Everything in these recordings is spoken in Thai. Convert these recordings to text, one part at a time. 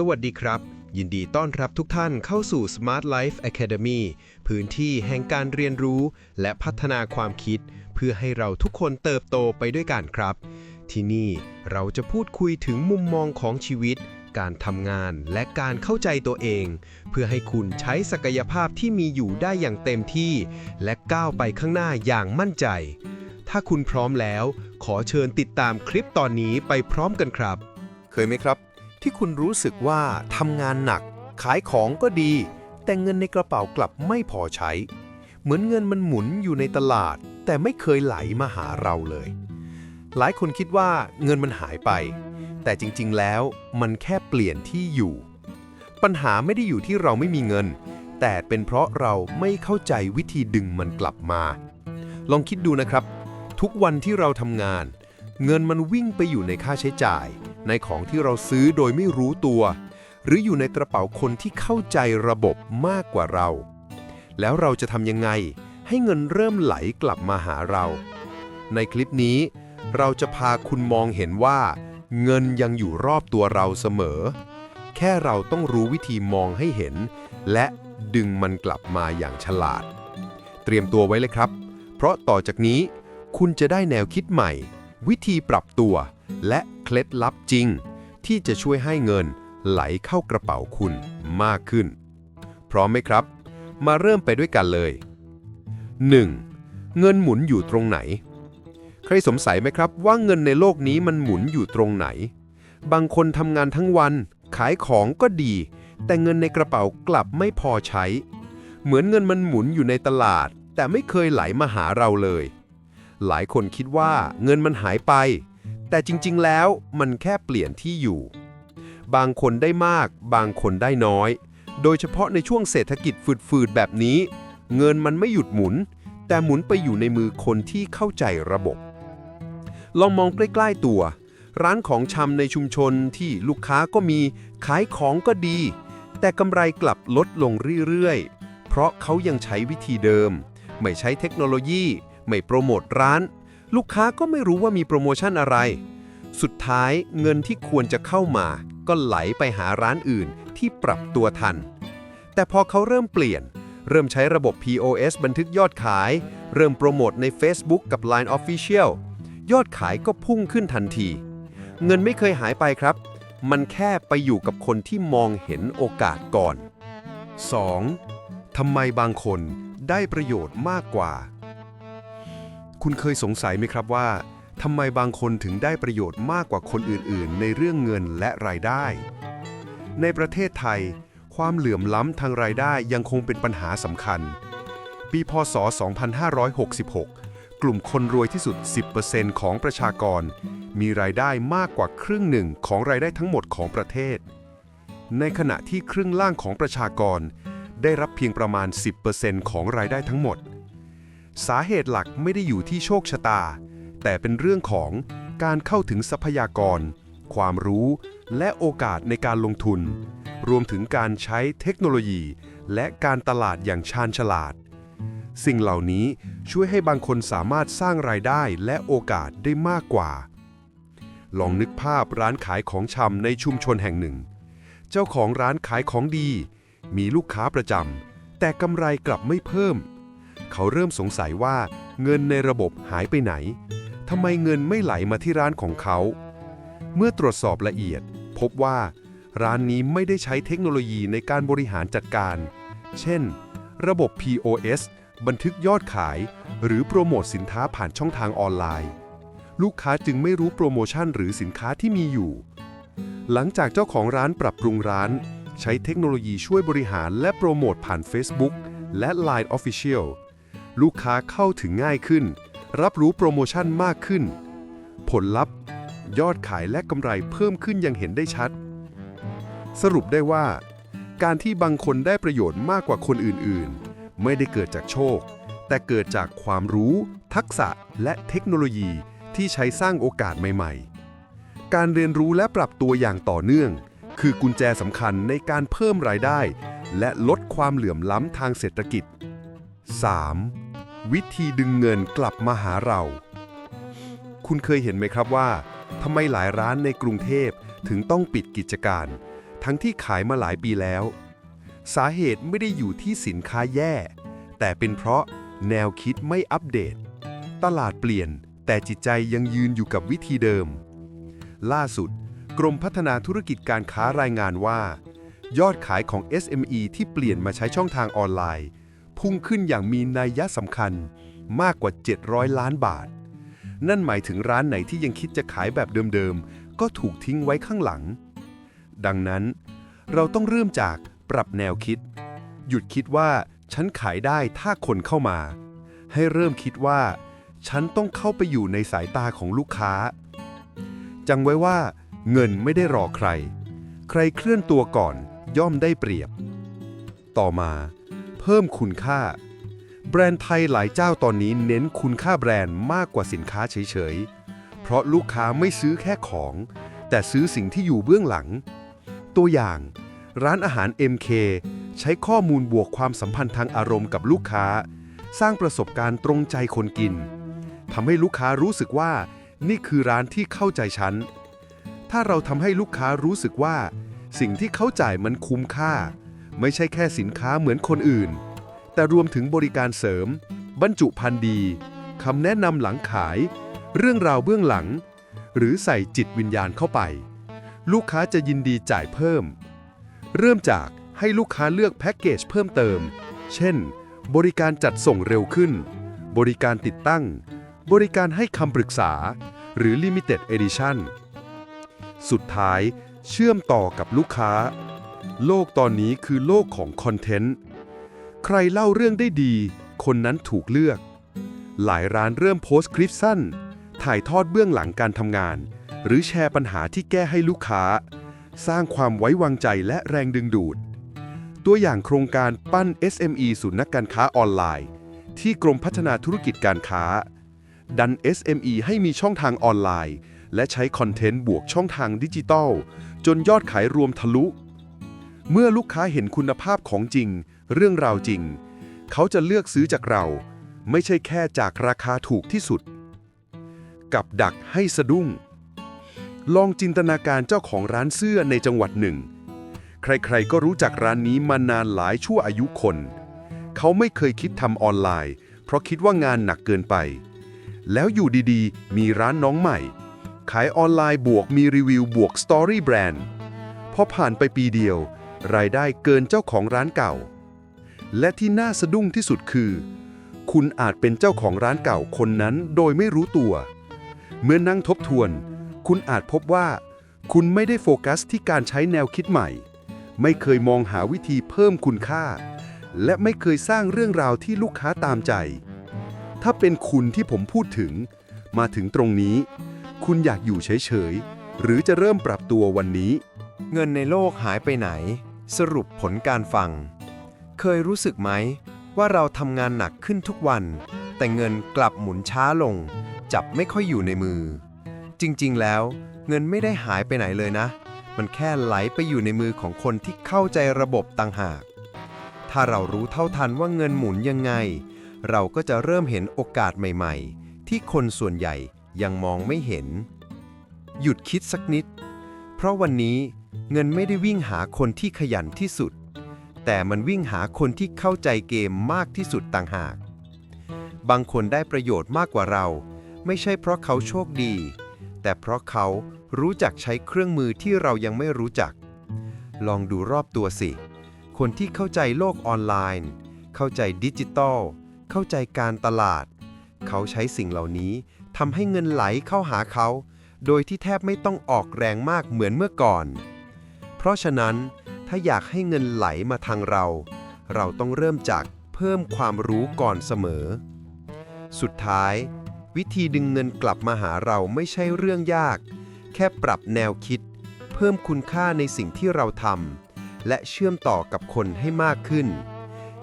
สวัสดีครับ ยินดีต้อนรับทุกท่านเข้าสู่ Smart Life Academy พื้นที่แห่งการเรียนรู้ และพัฒนาความคิด เพื่อให้เราทุกคนเติบโตไปด้วยกันครับ ที่นี่เราจะพูดคุยถึงมุมมองของชีวิต การทำงานและการเข้าใจตัวเอง เพื่อให้คุณใช้ศักยภาพที่มีอยู่ได้อย่างเต็มที่ และก้าวไปข้างหน้าอย่างมั่นใจ ถ้าคุณพร้อมแล้ว ขอเชิญติดตามคลิปตอนนี้ไปพร้อมกันครับ เคยไหมครับ ที่คุณรู้สึกว่าทำงานหนัก ขายของก็ดี แต่เงินในกระเป๋ากลับไม่พอใช้ เหมือนเงินมันหมุนอยู่ในตลาด แต่ไม่เคยไหลมาหาเราเลย หลายคนคิดว่าเงินมันหายไป แต่จริงๆแล้วมันแค่เปลี่ยนที่อยู่ ปัญหาไม่ได้อยู่ที่เราไม่มีเงิน แต่เป็นเพราะเราไม่เข้าใจวิธีดึงมันกลับมา ลองคิดดูนะครับ ทุกวันที่เราทำงาน เงินมันวิ่งไปอยู่ในค่าใช้จ่าย ในของที่เราซื้อโดยไม่รู้ตัว หรืออยู่ในกระเป๋าคนที่เข้าใจระบบมากกว่าเรา แล้วเราจะทำยังไง ให้เงินเริ่มไหลกลับมาหาเรา ในคลิปนี้ เราจะพาคุณมองเห็นว่า เงินยังอยู่รอบตัวเราเสมอ แค่เราต้องรู้วิธีมองให้เห็น และดึงมันกลับมาอย่างฉลาด เตรียมตัวไว้เลยครับ เพราะต่อจากนี้คุณจะได้แนวคิดใหม่ วิธีปรับตัว และเคล็ดลับจริง ที่จะช่วยให้เงินไหลเข้ากระเป๋าคุณมากขึ้น พร้อมไหมครับ มาเริ่มไปด้วยกันเลย 1. เงินหมุนอยู่ตรงไหน ใครสงสัยไหมครับว่าเงินในโลกนี้มันหมุนอยู่ตรงไหน บางคนทำงานทั้งวัน ขายของก็ดี แต่เงินในกระเป๋ากลับไม่พอใช้ เหมือนเงินมันหมุนอยู่ในตลาด แต่ไม่เคยไหลมาหาเราเลย หลายคนคิดว่าเงินมันหายไป แต่จริง ๆ แล้วมันแค่เปลี่ยนที่อยู่ บางคนได้มาก บางคนได้น้อย โดยเฉพาะในช่วงเศรษฐกิจฝืดๆแบบนี้ เงินมันไม่หยุดหมุน แต่หมุนไปอยู่ในมือคนที่เข้าใจระบบ ลองมองใกล้ๆตัว ร้านของชำในชุมชนที่ลูกค้าก็มีขายของก็ดี แต่กำไรกลับลดลงเรื่อยๆ เพราะเขายังใช้วิธีเดิม ไม่ใช้เทคโนโลยี ไม่โปรโมทร้าน ลูกค้าก็ไม่รู้ว่ามีโปรโมชั่นอะไร สุดท้ายเงินที่ควรจะเข้ามา ก็ไหลไปหาร้านอื่นที่ปรับตัวทัน แต่พอเขาเริ่มเปลี่ยน เริ่มใช้ระบบ POS บันทึกยอดขาย เริ่มโปรโมทใน Facebook กับ Line Official ยอดขายก็พุ่งขึ้นทันที เงินไม่เคยหายไปครับ มันแค่ไปอยู่กับคนที่มองเห็นโอกาสก่อน 2. ทำไมบางคนได้ประโยชน์มากกว่า คุณเคยสงสัยไหมครับว่าทำไมบางคนถึงได้ประโยชน์มากกว่าคนอื่นๆ ในเรื่องเงินและรายได้ ในประเทศไทย ความเหลื่อมล้ำทางรายได้ยังคงเป็นปัญหาสำคัญ ปีพศ 2566 กลุ่มคนรวยที่สุด 10%ของประชากร มีรายได้มากกว่าครึ่งหนึ่งของรายได้ทั้งหมดของประเทศ ในขณะที่ครึ่งล่างของประชากร ได้รับเพียงประมาณ 10%ของรายได้ทั้งหมด สาเหตุหลักไม่ได้อยู่ที่โชคชะตา แต่เป็นเรื่องของการเข้าถึงทรัพยากร ความรู้และโอกาสในการลงทุน รวมถึงการใช้เทคโนโลยี และการตลาดอย่างชาญฉลาด สิ่งเหล่านี้ช่วยให้บางคนสามารถสร้างรายได้และโอกาสได้มากกว่า ลองนึกภาพร้านขายของชำในชุมชนแห่งหนึ่ง เจ้าของร้านขายของดี มีลูกค้าประจำแต่กำไรกลับไม่เพิ่ม เขาเริ่มสงสัยว่าเงินในระบบหายไปไหน ทำไมเงินไม่ไหลมาที่ร้านของเขา เมื่อตรวจสอบละเอียด พบว่า ร้านนี้ไม่ได้ใช้เทคโนโลยีในการบริหารจัดการ เช่น ระบบ POS บันทึกยอดขาย หรือโปรโมทสินค้าผ่านช่องทางออนไลน์ ลูกค้าจึงไม่รู้โปรโมชั่นหรือสินค้าที่มีอยู่ หลังจากเจ้าของร้านปรับปรุงร้าน ใช้เทคโนโลยีช่วยบริหารและโปรโมทผ่าน Facebook และ Line Official ลูกค้าเข้าถึงง่ายขึ้น รับรู้โปรโมชั่นมากขึ้น ผลลัพธ์ ยอดขายและกำไรเพิ่มขึ้นอยังเห็นได้ชัด สรุปได้ว่า การที่บางคนได้ประโยชน์มากกว่าคนอื่นๆ ไม่ได้เกิดจากโชค แต่เกิดจากความรู้ ทักษะและเทคโนโลยีที่ใช้สร้างโอกาสใหม่ๆ การเรียนรู้และปรับตัวอย่างต่อเนื่อง คือกุญแจสำคัญในการเพิ่มรายได้ และลดความเหลื่อมล้ำทางเศรษฐกิจ 3. วิธีดึงเงินกลับมาหาเรา คุณเคยเห็นไหมครับว่าทำไมหลายร้านในกรุงเทพถึงต้องปิดกิจการ ทั้งที่ขายมาหลายปีแล้ว สาเหตุไม่ได้อยู่ที่สินค้าแย่ แต่เป็นเพราะแนวคิดไม่อัปเดต ตลาดเปลี่ยน แต่จิตใจยังยืนอยู่กับวิธีเดิม ล่าสุด กรมพัฒนาธุรกิจการค้ารายงานว่า ยอดขายของ SME ที่เปลี่ยนมาใช้ช่องทางออนไลน์ พุ่งขึ้นอย่างมีนัยยะสำคัญมากกว่า 700 ล้านบาท นั่นหมายถึงร้านไหนที่ยังคิดจะขายแบบเดิมๆ ก็ถูกทิ้งไว้ข้างหลัง ดังนั้น เราต้องเริ่มจากปรับแนวคิด หยุดคิดว่าฉันขายได้ถ้าคนเข้ามา ให้เริ่มคิดว่า ฉันต้องเข้าไปอยู่ในสายตาของลูกค้า จังไว้ว่าเงินไม่ได้รอใคร ใครเคลื่อนตัวก่อนย่อมได้เปรียบ ต่อมา พิ่มคุณค่า แบรนด์ไทยหลายเจ้าตอนนี้เน้นคุณค่าแบรนด์มากกว่าสินค้าเฉยๆ เพราะลูกค้าไม่ซื้อแค่ของ แต่ซื้อสิ่งที่อยู่เบื้องหลัง ตัวอย่าง ร้านอาหาร MK ใช้ข้อมูลบวกความสัมพันธ์ทางอารมณ์กับลูกค้า สร้างประสบการณ์ตรงใจคนกินทำให้ลูกค้ารู้สึกว่า นี่คือร้านที่เข้าใจฉัน ถ้าเราทำให้ลูกค้ารู้สึกว่า สิ่งที่เขาจ่ายมันคุ้มค่า ไม่ใช่แค่สินค้าเหมือนคนอื่น แต่รวมถึงบริการเสริม บรรจุภัณฑ์ดีคำแนะนำหลังขาย เรื่องราวเบื้องหลัง หรือใส่จิตวิญญาณเข้าไป ลูกค้าจะยินดีจ่ายเพิ่ม เริ่มจากให้ลูกค้าเลือกแพ็กเกจเพิ่มเติม เช่น บริการจัดส่งเร็วขึ้น บริการติดตั้ง บริการให้คำปรึกษา หรือ Limited Edition สุดท้ายเชื่อมต่อกับลูกค้า โลกตอนนี้คือโลกของคอนเทนต์ ใครเล่าเรื่องได้ดี คนนั้นถูกเลือก หลายร้านเริ่มโพสต์คลิปสั้น ถ่ายทอดเบื้องหลังการทำงาน หรือแชร์ปัญหาที่แก้ให้ลูกค้า สร้างความไว้วางใจและแรงดึงดูด ตัวอย่างโครงการปั้น SME ศูนย์นักการค้าออนไลน์ ที่กรมพัฒนาธุรกิจการค้า ดัน SME ให้มีช่องทางออนไลน์ และใช้คอนเทนต์บวกช่องทางดิจิทัลจนยอดขายรวมทะลุ เมื่อลูกค้าเห็นคุณภาพของจริง เรื่องราวจริง เขาจะเลือกซื้อจากเรา ไม่ใช่แค่จากราคาถูกที่สุด กับดักให้สะดุ้ง ลองจินตนาการเจ้าของร้านเสื้อในจังหวัดหนึ่ง ใครๆก็รู้จักร้านนี้มานานหลายชั่วอายุคน เขาไม่เคยคิดทำออนไลน์ เพราะคิดว่างานหนักเกินไป แล้วอยู่ดีๆ มีร้านน้องใหม่ ขายออนไลน์บวกมีรีวิวบวกสตอรี่แบรนด์พอผ่านไปปีเดียว รายได้เกินเจ้าของร้านเก่า และที่น่าสะดุ้งที่สุดคือ คุณอาจเป็นเจ้าของร้านเก่าคนนั้นโดยไม่รู้ตัว เมื่อนั่งทบทวน คุณอาจพบว่า คุณไม่ได้โฟกัสที่การใช้แนวคิดใหม่ ไม่เคยมองหาวิธีเพิ่มคุณค่า และไม่เคยสร้างเรื่องราวที่ลูกค้าตามใจ ถ้าเป็นคุณที่ผมพูดถึง มาถึงตรงนี้ คุณอยากอยู่เฉยๆหรือจะเริ่มปรับตัววันนี้ เงินในโลกหายไปไหน สรุปผลการฟัง เคยรู้สึกไหม ว่าเราทำงานหนักขึ้นทุกวัน แต่เงินกลับหมุนช้าลง จับไม่ค่อยอยู่ในมือ จริงๆ แล้ว เงินไม่ได้หายไปไหนเลยนะ มันแค่ไหลไปอยู่ในมือของคนที่เข้าใจระบบต่างหาก ถ้าเรารู้เท่าทันว่าเงินหมุนยังไง เราก็จะเริ่มเห็นโอกาสใหม่ ๆ ที่คนส่วนใหญ่ยังมองไม่เห็น หยุดคิดสักนิด เพราะวันนี้ เงินไม่ได้วิ่งหาคนที่ขยันที่สุด แต่มันวิ่งหาคนที่เข้าใจเกมมากที่สุดต่างหาก บางคนได้ประโยชน์มากกว่าเรา ไม่ใช่เพราะเขาโชคดี แต่เพราะเขารู้จักใช้เครื่องมือที่เรายังไม่รู้จัก ลองดูรอบตัวสิ คนที่เข้าใจโลกออนไลน์ เข้าใจดิจิทัลเข้าใจการตลาด เขาใช้สิ่งเหล่านี้ทำให้เงินไหลเข้าหาเขา โดยที่แทบไม่ต้องออกแรงมากเหมือนเมื่อก่อน เพราะฉะนั้นถ้าอยากให้เงินไหลมาทางเรา เราต้องเริ่มจากเพิ่มความรู้ก่อนเสมอ สุดท้าย วิธีดึงเงินกลับมาหาเราไม่ใช่เรื่องยาก แค่ปรับแนวคิด เพิ่มคุณค่าในสิ่งที่เราทำและเชื่อมต่อกับคนให้มากขึ้น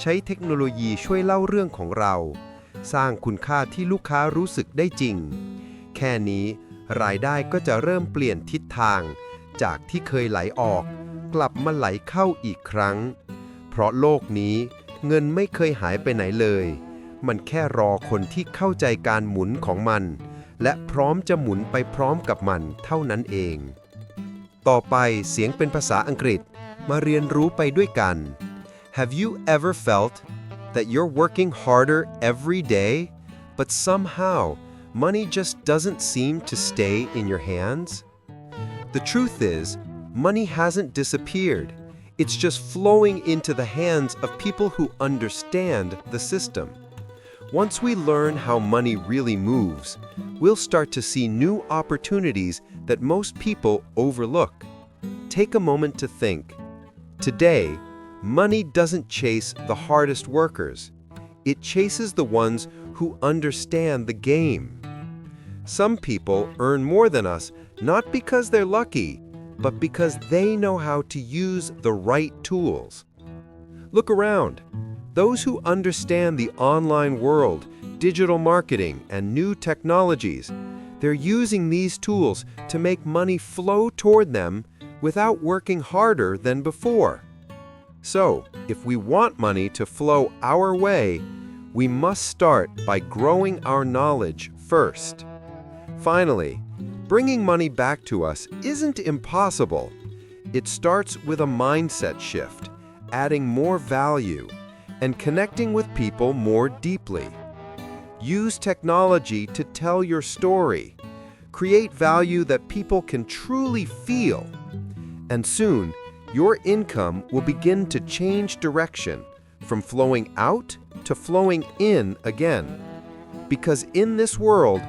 ใช้เทคโนโลยีช่วยเล่าเรื่องของเรา สร้างคุณค่าที่ลูกค้ารู้สึกได้จริง แค่นี้รายได้ก็จะเริ่มเปลี่ยนทิศทาง จากที่เคยไหลออก กลับมาไหลเข้าอีกครั้ง เพราะโลกนี้เงินไม่เคยหายไปไหนเลย มันแค่รอคนที่เข้าใจการหมุนของมัน และพร้อมจะหมุนไปพร้อมกับมันเท่านั้นเอง ต่อไปเสียงเป็นภาษาอังกฤษมาเรียนรู้ไปด้วยกัน Have you ever felt that you're working harder every day but somehow money just doesn't seem to stay in your hands? The truth is, money hasn't disappeared. It's just flowing into the hands of people who understand the system. Once we learn how money really moves, we'll start to see new opportunities that most people overlook. Take a moment to think. Today, money doesn't chase the hardest workers. It chases the ones who understand the game. Some people earn more than us not because they're lucky, but because they know how to use the right tools. Look around. Those who understand the online world, digital marketing, and new technologies, they're using these tools to make money flow toward them without working harder than before. So, if we want money to flow our way, we must start by growing our knowledge first. Finally, bringing money back to us isn't impossible. It starts with a mindset shift, adding more value, and connecting with people more deeply. Use technology to tell your story. Create value that people can truly feel. And soon, your income will begin to change direction from flowing out to flowing in again. Because in this world,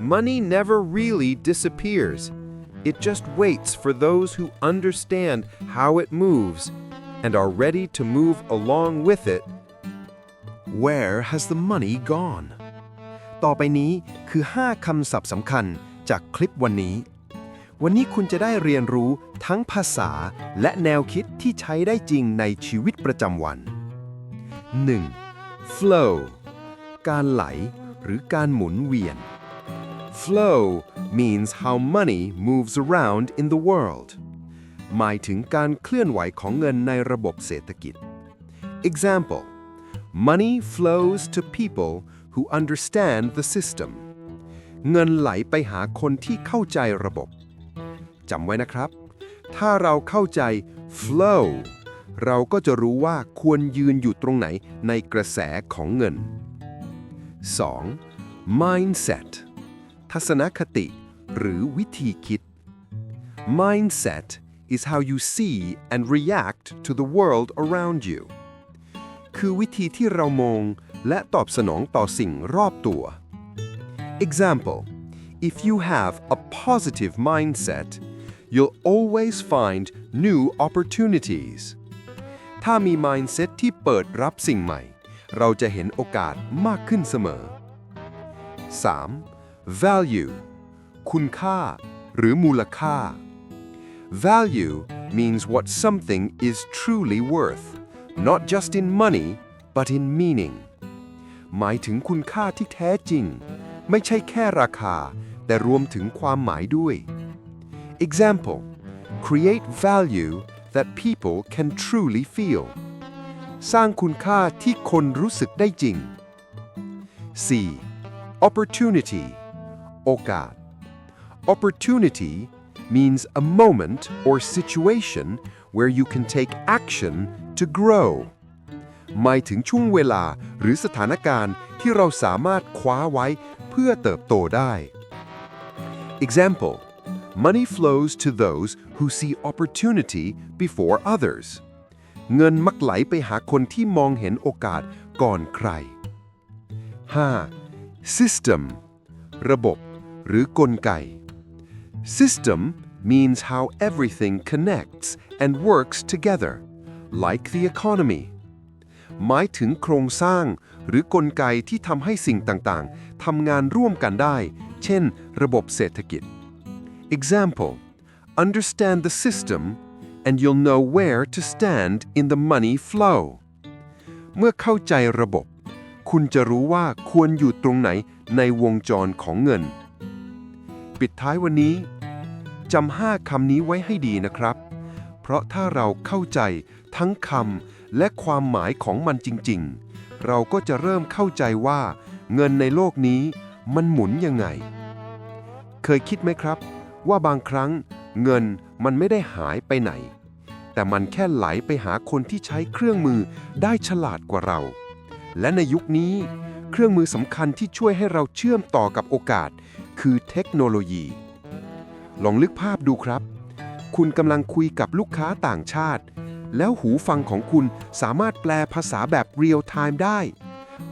money never really disappears. It just waits for those who understand how it moves and are ready to move along with it. Where has the money gone ต่อไปนี้คือ 5 คำศัพท์สำคัญจากคลิปวันนี้ วันนี้คุณจะได้เรียนรู้ทั้งภาษาและแนวคิดที่ใช้ได้จริงในชีวิตประจำวัน 1. flow การไหลหรือการหมุนเวียน flow means how money moves around in the world หมายถึงการเคลื่อนไหวของเงินในระบบเศรษฐกิจ example Money flows to people who understand the system เงินไหลไปหาคนที่เข้าใจระบบ จำไว้นะครับ ถ้าเราเข้าใจ flow เราก็จะรู้ว่าควรยืนอยู่ตรงไหนในกระแสของเงิน 2. mindset ทัศนคติ หรือวิธีคิด mindset is how you see and react to the world around you คือวิธีที่เรามองและตอบสนองต่อสิ่งรอบตัว Example If you have a positive mindset you'll always find new opportunities ถ้ามี mindset ที่เปิดรับสิ่งใหม่ เราจะเห็นโอกาสมากขึ้นเสมอ 3. Value คุณค่า หรือมูลค่า Value means what something is truly worth, not just in money, but in meaning. หมายถึงคุณค่าที่แท้จริง ไม่ใช่แค่ราคา แต่รวมถึงความหมายด้วย Example Create value that people can truly feel สร้างคุณค่าที่คนรู้สึกได้จริง 4. Opportunity โอกาส Opportunity means a moment or situation where you can take action to grow หมายถึงช่วงเวลาหรือสถานการณ์ที่เราสามารถคว้าไว้เพื่อเติบโตได้ Example Money flows to those who see opportunity before others เงินมักไหลไปหาคนที่มองเห็นโอกาสก่อนใคร 5. System ระบบ หรือกลไก System means how everything connects and works together, like the economy. หมายถึงโครงสร้างหรือกลไกที่ทำให้สิ่งต่างๆทำงานร่วมกันได้ เช่น ระบบเศรษฐกิจ Example Understand the system and you'll know where to stand in the money flow เมื่อเข้าใจระบบ คุณจะรู้ว่าควรอยู่ตรงไหนในวงจรของเงิน ปิดท้ายวันนี้จำห้าคำนี้ไว้ให้ดีนะครับ เพราะถ้าเราเข้าใจทั้งคำและความหมายของมันจริง ๆ เราก็จะเริ่มเข้าใจว่า เงินในโลกนี้มันหมุนยังไง เคยคิดไหมครับ ว่าบางครั้งเงินมันไม่ได้หายไปไหน แต่มันแค่ไหลไปหาคนที่ใช้เครื่องมือได้ฉลาดกว่าเรา และในยุคนี้ เครื่องมือสำคัญที่ช่วยให้เราเชื่อมต่อกับโอกาส คือเทคโนโลยี ลองลึกภาพดูครับ คุณกำลังคุยกับลูกค้าต่างชาติ แล้วหูฟังของคุณสามารถแปลภาษาแบบเรียลไทม์ได้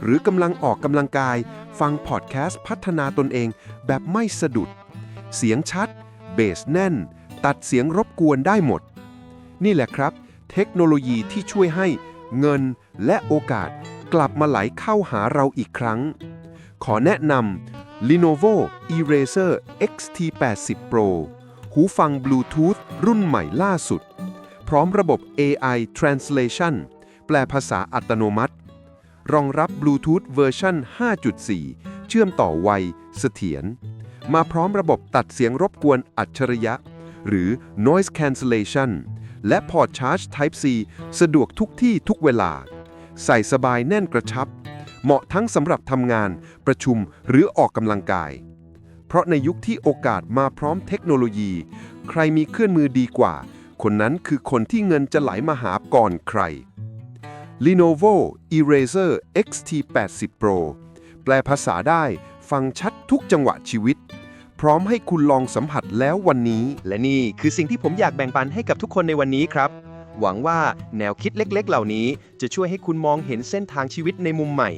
หรือกำลังออกกำลังกาย ฟังพอดแคสต์พัฒนาตนเองแบบไม่สะดุด เสียงชัด เบสแน่น ตัดเสียงรบกวนได้หมด นี่แหละครับ เทคโนโลยีที่ช่วยให้เงินและโอกาสกลับมาไหลเข้าหาเราอีกครั้ง ขอแนะนำ Lenovo Eraser XT80 Pro หูฟังบลูทูธรุ่นใหม่ล่าสุด พร้อมระบบ AI Translation แปลภาษาอัตโนมัติ รองรับบลูทูธเวอร์ชัน5.4 เชื่อมต่อไวเสถียร มาพร้อมระบบตัดเสียงรบกวนอัจฉริยะ หรือ Noise Cancellation และพอร์ตชาร์จ Type C สะดวกทุกที่ทุกเวลา ใส่สบายแน่นกระชับ เหมาะทั้งสำหรับทำงาน ประชุมหรือออกกำลังกาย เพราะในยุคที่โอกาสมาพร้อมเทคโนโลยี ใครมีเครื่องมือดีกว่า คนนั้นคือคนที่เงินจะไหลมาหาก่อนใคร Lenovo Eraser XT80 Pro แปลภาษาได้ฟังชัดทุกจังหวะชีวิต พร้อมให้คุณลองสัมผัสแล้ววันนี้ และนี่คือสิ่งที่ผมอยากแบ่งปันให้กับทุกคนในวันนี้ครับ หวังว่าแนวคิดเล็กๆ เหล่านี้ จะช่วยให้คุณมองเห็นเส้นทางชีวิตในมุมใหม่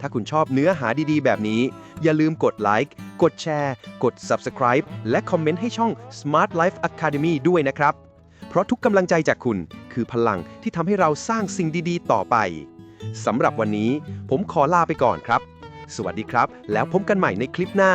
ถ้าคุณชอบเนื้อหาดีๆ แบบนี้ อย่าลืมกดไลค์ กดแชร์ กด Subscribe และคอมเมนต์ให้ช่อง Smart Life Academy ด้วยนะครับ เพราะทุกกำลังใจจากคุณคือพลังที่ทำให้เราสร้างสิ่งดีๆ ต่อไปสำหรับวันนี้ ผมขอลาไปก่อนครับ สวัสดีครับ แล้วพบกันใหม่ในคลิปหน้า